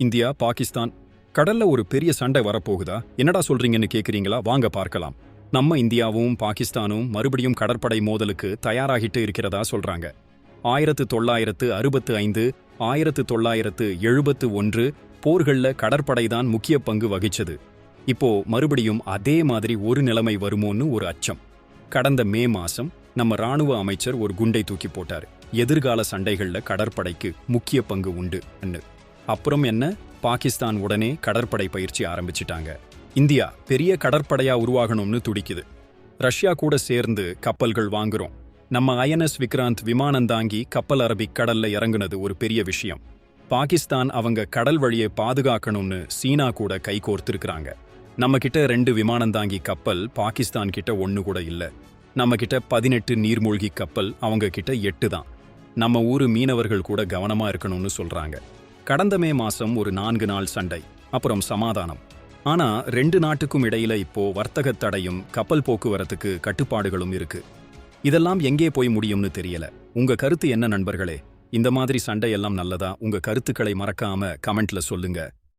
India Pakistan கடல்ல ஒரு பெரிய சண்டை வரப்போகுதா? என்னடா சொல்றீங்கன்னு கேக்குறீங்களா? வாங்க பார்க்கலாம். நம்ம இந்தியாவும் பாகிஸ்தானும் மறுபடியும் கடற்படை மோதலுக்கு தயாராகிட்டு இருக்கிறதா சொல்றாங்க. ஆயிரத்து தொள்ளாயிரத்து அறுபத்து ஐந்து ஆயிரத்து தொள்ளாயிரத்து எழுபத்து ஒன்று போர்கள்ல கடற்படை தான் முக்கிய பங்கு வகிச்சது. இப்போ மறுபடியும் அதே மாதிரி ஒரு நிலைமை வருமோன்னு ஒரு அச்சம். கடந்த மே மாசம் நம்ம ராணுவ அமைச்சர் ஒரு குண்டை தூக்கி போட்டார். எதிர்கால சண்டைகள்ல கடற்படைக்கு முக்கிய பங்கு உண்டு அப்புறம் என்ன? பாகிஸ்தான் உடனே கடற்படை பயிற்சி ஆரம்பிச்சிட்டாங்க. இந்தியா பெரிய கடற்படையா உருவாகணும்னு துடிக்குது. ரஷ்யா கூட சேர்ந்து கப்பல்கள் வாங்குறோம். நம்ம ஐஎன்எஸ் விக்ராந்த் விமானந்தாங்கி கப்பல் அரபிக் கடல்ல இறங்குனது ஒரு பெரிய விஷயம். பாகிஸ்தான் அவங்க கடல் வழியை பாதுகாக்கணும்னு சீனா கூட கை கோர்த்திருக்கிறாங்க. நம்ம கிட்ட ரெண்டு விமானந்தாங்கி கப்பல் பாகிஸ்தான் கிட்ட ஒன்று கூட இல்ல. நம்ம கிட்ட பதினெட்டு நீர்மூழ்கி கப்பல் அவங்க கிட்ட எட்டு தான். நம்ம ஊரு மீனவர்கள் கூட கவனமா இருக்கணும்னு சொல்றாங்க. கடந்த மே மாசம் ஒரு நான்கு நாள் சண்டை அப்புறம் சமாதானம். ஆனா ரெண்டு நாட்டுக்கும் இடையில இப்போ வர்த்தக தடையும் கப்பல் போக்குவரத்துக்கு கட்டுப்பாடுகளும் இருக்கு. இதெல்லாம் எங்கே போய் முடியும்னு தெரியல. உங்க கருத்து என்ன நண்பர்களே? இந்த மாதிரி சண்டை எல்லாம் நல்லதா? உங்க கருத்துக்களை மறக்காம கமெண்ட்ல சொல்லுங்க.